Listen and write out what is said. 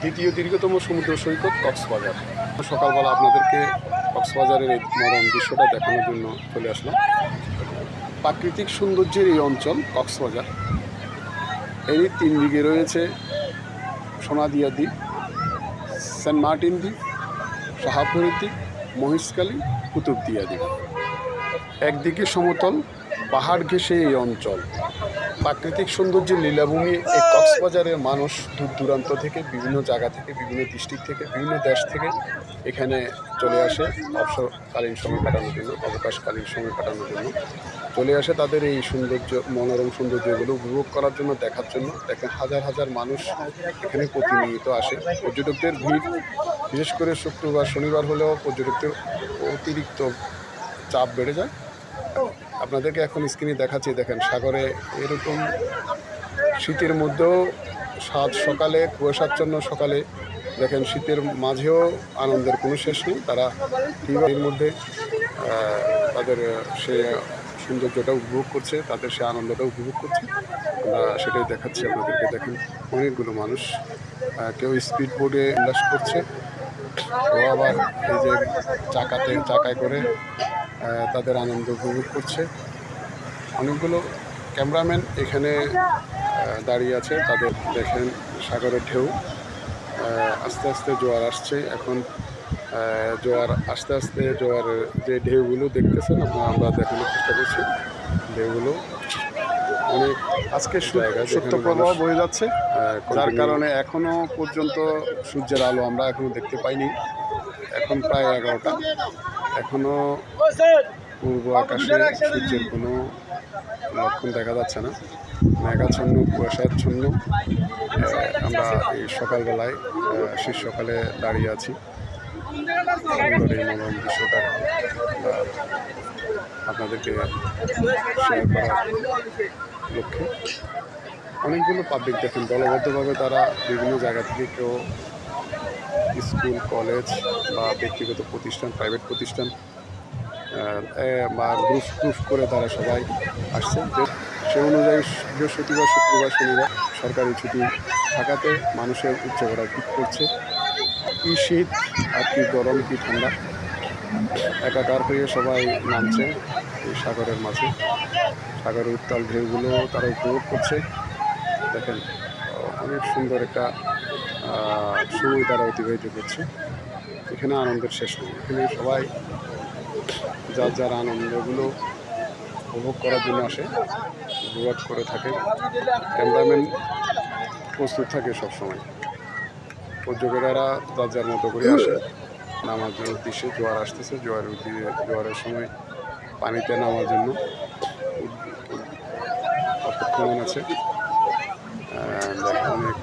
দ্বিতীয় দীর্ঘতম সমুদ্র সৈকত কক্সবাজার। সকালবেলা আপনাদেরকে কক্সবাজারের এই মরম দৃশ্যটা দেখানোর জন্য চলে আসলাম। প্রাকৃতিক সৌন্দর্যের এই অঞ্চল কক্সবাজার। এই তিন দিকে রয়েছে সোনাদিয়া দ্বীপ, সেন্ট মার্টিন দ্বীপ শাহাপুরের দ্বীপ মহিষকালী কুতুবদিয়া দ্বীপ। একদিকে সমতল পাহাড় ঘেঁষে এই অঞ্চল। প্রাকৃতিক সৌন্দর্যের লীলাভূমি, এই কক্সবাজারের মানুষ দূর দূরান্ত থেকে, বিভিন্ন জায়গা থেকে, বিভিন্ন ডিস্ট্রিক্ট থেকে, বিভিন্ন দেশ থেকে এখানে চলে আসে। অবসরকালীন সময় কাটানোর জন্য, অবকাশকালীন সময় কাটানোর জন্য। চলে আসে তাদের এই সৌন্দর্য, মনোরম সৌন্দর্যগুলো উপভোগ করার জন্য, দেখার জন্য। দেখেন হাজার হাজার মানুষ এখানে প্রতিনিয়ত আসে। পর্যটকদের ভিড়, বিশেষ করে শুক্রবার, শনিবার হলেও পর্যটকদের অতিরিক্ত চাপ বেড়ে যায়। আপনাদেরকে এখন স্ক্রিনে দেখাচ্ছি, দেখেন সাগরে এরকম শীতের মধ্যেও সাত সকালে, কুয়াশাচ্ছন্ন সকালে, দেখেন শীতের মাঝেও আনন্দের কোনো শেষ নেই। তারা এর মধ্যে তাদের সে সৌন্দর্যটা উপভোগ করছে, তাদের সে আনন্দটা উপভোগ করছে, আমরা সেটাই দেখাচ্ছি আপনাদেরকে। দেখেন অনেকগুলো মানুষ কেউ স্পিড বোর্ডে উল্লাস করছে, কেউ আবার এই যে চাকাতে, চাকায় করে তাদের আনন্দ উপভোগ করছে। অনেকগুলো ক্যামেরাম্যান এখানে দাঁড়িয়ে আছে। তাদের দেখেন সাগরের ঢেউ। আস্তে আস্তে জোয়ার আসছে। এখন জোয়ার আস্তে আস্তে জোয়ার যে ঢেউগুলো দেখতেছেন আপনারা আমরা দেখানোর চেষ্টা করছি ঢেউগুলো। অনেক আজকে সত্য প্রবাহ বয়ে যাচ্ছে যার কারণে এখনও পর্যন্ত সূর্যের আলো আমরা এখনও দেখতে পাইনি। এখন প্রায় এগারোটা। এখনও পূর্ব আকাশে সূর্যের কোনো লক্ষণ দেখা যাচ্ছে না। মেঘাচ্ছন্ন, কুয়াশাচ্ছন্ন। আমরা এই সকালবেলায় শেষ সকালে দাঁড়িয়ে আছি। মনোরম দৃশ্যটা আপনাদেরকে শেয়ার করার লক্ষ্যে। অনেকগুলো পাবলিক দেখেন। দলবদ্ধভাবে তারা বিভিন্ন জায়গা থেকে কেউ স্কুল, কলেজ বা ব্যক্তিগত প্রতিষ্ঠান প্রাইভেট প্রতিষ্ঠান বা গ্রুপ গ্রুপ করে তারা সবাই আসছে। সে অনুযায়ী বৃহস্পতিবার, শুক্রবার, শনিবার সরকারি ছুটি থাকাতে মানুষের উচ্চ করা ভিড় করছে। কি শীত আর কি গরম, কি ঠান্ডা, একাকার হয়ে সবাই নামছে এই সাগরের মাঝে। সাগরের উত্তাল ঢেউগুলো তারা উপভোগ করছে। দেখেন, অনেক সুন্দর একটা সময় তারা অতিবাহিত করছে। এখানে আনন্দের শেষ নেই। এখানে সবাই যার যার আনন্দগুলো উপভোগ করার জন্য আসে, উপভোগ করে থাকে। ক্যামেরাম্যান প্রস্তুত থাকে সবসময়। পর্যটকেরা যার যার মতো করে আসে। নামার জন্য উদ্দেশ্যে জোয়ার আসতেছে। জোয়ারের উদ্দেশ্যে জোয়ারের সময় পানিতে নামার জন্য অপেক্ষমান আছে। অনেক